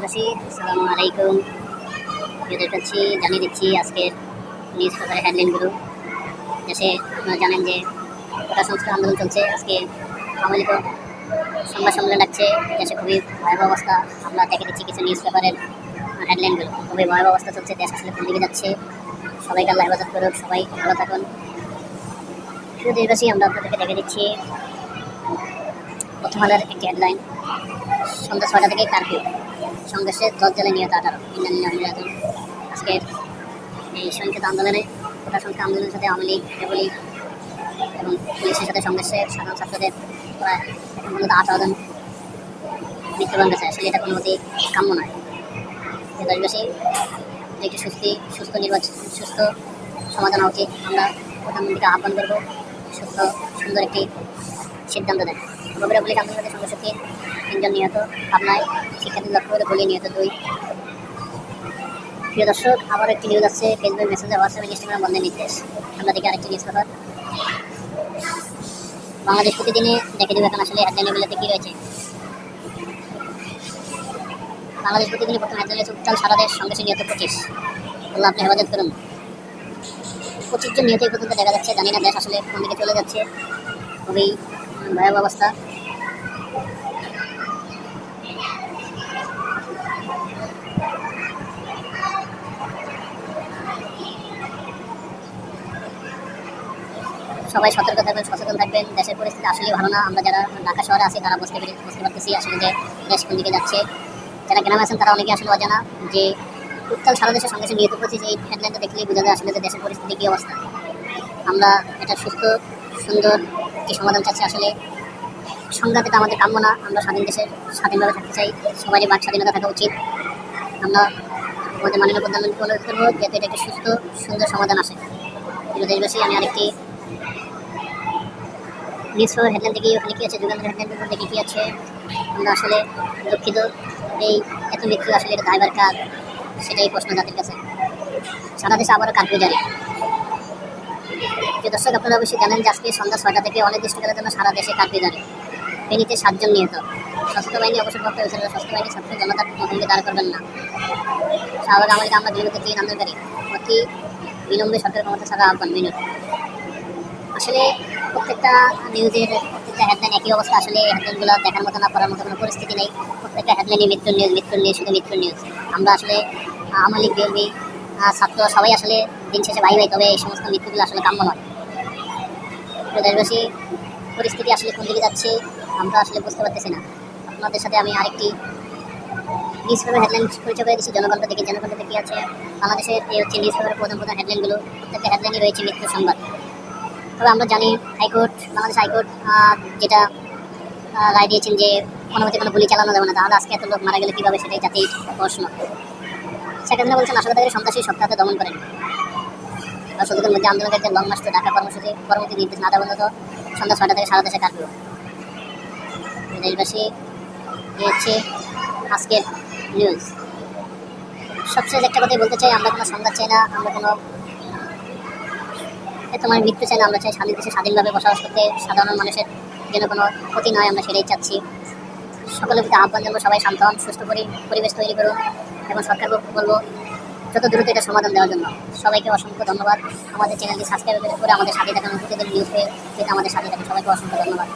দেশবাসী আসসালামু আলাইকুম। এদের কাছে জানিয়ে দিচ্ছি, আজকের নিউজ পেপারের হেডলাইনগুলো দেশে আপনারা জানেন যে কোটা সংস্কার আন্দোলন চলছে। আজকে আওয়ামী লীগও সংবাদ সম্মেলন ডাকছে। দেশে খুবই ভয়াবহ অবস্থা। আমরা দেখে দিচ্ছি কিছু নিউজ পেপারের হেডলাইনগুলো খুবই ভয়াবহ অবস্থা চলছে। দেশ আসলে কোন দিকে যাচ্ছে? সবাইকে আল্লাহ হেফাজত করুক। সবাই ভালো থাকুন। শুধু দেশবাসী, আমরা আপনাদেরকে দেখে দিচ্ছি প্রথম আলোর একটি হেডলাইন সন্ধ্যা ছয়টা থেকে কারফিউ সংঘর্ষে দশ জেলায় নিহত, আঠারো। ইন্দ্রানীল আজকের এই সংখ্যাত আন্দোলনে কোটা সংখ্যা আন্দোলনের সাথে আওয়ামী লীগ যুব এবং পুলিশের সাথে সংঘর্ষে সাধারণ ছাত্রদের প্রায় পর্যন্ত আঠারো জন মৃত্যুবরণ গেছে আসলে এটা কোনো মতেই কাম্য নয়। দেশবাসী একটি সুস্থ সুস্থ নির্বাচন, সুস্থ সমাধান হওয়া উচিত আমরা প্রধানমন্ত্রীকে আহ্বান করব। সুস্থ, সুন্দর একটি সিদ্ধান্ত দেন বগুড়া পুলিশ আন্দোলনের সংঘর্ষ তিন তিনজন নিহত পাবনায়। শিক্ষার্থী লক্ষ্য করে গুলিয়ে নিহত দুই। প্রিয় দর্শক, আবার একটি নিউজ আছে ফেসবুক মেসেঞ্জার হোয়াটসঅ্যাপ ইনস্টাগ্রাম বন্ধের নির্দেশ। আমরা দেখি আরেকটি নিউজ পেপার বাংলাদেশ প্রতিদিনে দেখে দেবো এখন আসলে হেডলাইন হেডলাইনগুলোতে কী রয়েছে। বাংলাদেশ প্রতিদিনে প্রথম হেডলাইন রয়েছে, উত্তাল সারা দেশ, সঙ্গে নিহত পঁচিশ। আল্লাহ আপনি হেফাজত করুন। পঁচিশ জন নিহত এই পর্যন্ত দেখা যাচ্ছে। জানি না দেশ আসলে কোন দিকে চলে যাচ্ছে। খুবই ভয়াবহ অবস্থা। সবাই সতর্ক থাকবেন, সচেতন থাকবেন। দেশের পরিস্থিতি আসলে ভালো না। আমরা যারা ঢাকা শহরে আছি, তারা বুঝতে পেরে বুঝতে পারতেছি আসলে যে দেশ কোন দিকে যাচ্ছে। যারা গ্রামে আছেন, তারা অনেকে আসলে অজানা যে উত্তাল সারা দেশের সঙ্গে সঙ্গে নিহত পড়েছে এই হেডলাইনটা দেখলেই বোঝা যায় আসলে যে দেশের পরিস্থিতি কী অবস্থা। আমরা এটা সুস্থ, সুন্দর একটি সমাধান চাচ্ছি আসলে। সংঘাত এটা আমাদের কাম্য না। আমরা স্বাধীন দেশে স্বাধীনভাবে থাকতে চাই। সবারই বাক স্বাধীনতা থাকা উচিত। আমরা আমাদের মাননীয় প্রধানমন্ত্রী অনুরোধ করব, যাতে এটা একটি সুস্থ, সুন্দর সমাধান আসে। দেশবাসী, আমি আরেকটি নিউজ পেপার হেডলাইন দেখি ওখানে কী আছে? যুগান্তর হেডলাইন দেখি কী আছে? আমরা আসলে দুঃখিত। এই এত মৃত্যু আসলে এটা দায়বার কার? সেটাই প্রশ্ন জাতির কাছে। সারা দেশে আবারও কার্ফিউ জারি যে দর্শক, আপনারা অবশ্যই জানেন যে আজকে সন্ধ্যা ছয়টা থেকে অনির্দিষ্টকালের জন্য সারা দেশে কার্ফিউ জারি ফেনীতে সাতজন নিহত। স্বাস্থ্য বাহিনী অবসরপ্রাপ্ত হয়েছিল সশস্ত্র বাহিনী ছাত্র জনতার মুখোমুখি দাঁড় করবেন না। শাহবাগ আমাদের আমরা বিরত তিন আন্দোলনকারী, অতি বিলম্বে সরকার ক্ষমতা ছাড়া আহ্বান বিনোদ আসলে প্রত্যেকটা নিউজের প্রত্যেকটা হেডলাইন একই অবস্থা, আসলে হেডলাইনগুলো দেখার মতো না, পড়ার মতো কোনো পরিস্থিতি নেই। প্রত্যেকটা হেডলাইনে মৃত্যুর নিউজ মৃত্যুর নিউজ শুধু মৃত্যুর নিউজ আমরা আসলে আওয়ামী লীগ, বিএনপি ছাত্র সবাই আসলে দিন শেষে ভাই ভাই, তবে এই সমস্ত মৃত্যুগুলো আসলে কাম্য নয়। দেশবাসী, পরিস্থিতি আসলে কোন দিকে যাচ্ছে, আমরা আসলে বুঝতে পারতেছি না। আপনাদের সাথে আমি আরেকটি নিউজ পেপার হেডলাইন পরিচয় করে দিচ্ছি জনগণটা দেখে জনগণটা কি আছে? বাংলাদেশের এই হচ্ছে নিউজ পেপারের প্রধান প্রধান হেডলাইনগুলো প্রত্যেকটা হেডলাইনই রয়েছে মৃত্যু সংবাদ। তবে আমরা জানি হাইকোর্ট, বাংলাদেশ হাইকোর্ট যেটা রায় দিয়েছেন যে কোনো মতে কোনো গুলি চালানো যাবে না। তাহলে আজকে এত লোক মারা গেলে কীভাবে সেটাই জাতির প্রশ্ন? হাসিনা বলছেন আসলে তাদের সন্ত্রাসী সপ্তাহে দমন করেন। সুযোগের মধ্যে আন্দোলনকারীদের লং মার্চ ঢাকা কর্মসূচি পরবর্তী নির্দেশ না দেওয়া সন্ধ্যা ছয়টা থেকে সারা দেশে কাটবে দেশবাসী এই হচ্ছে আজকের নিউজ সবশেষ একটা কথাই বলতে চাই, আমরা কোনো সংঘাত চাই না, আমরা কোনো এত মানে মৃত্যু চাই না আমরা চাই, স্বাধীন দেশে স্বাধীনভাবে বসবাস করতে সাধারণ মানুষের যেন কোনো ক্ষতি নয়, আমরা সেটাই চাচ্ছি। সকলের প্রতি আহ্বান জানব, সবাই শান্ত হন, সুস্থ পরিবেশ তৈরি করুন এবং সরকারকে বলব যত দ্রুত এটা সমাধান দেওয়ার জন্য। সবাইকে অসংখ্য ধন্যবাদ। আমাদের চ্যানেলটি সাবস্ক্রাইব করে আমাদের সাথে থাকার প্রতিদিন নিউজ পেয়ে আমাদের সাথে থাকেন। সবাইকে অসংখ্য ধন্যবাদ।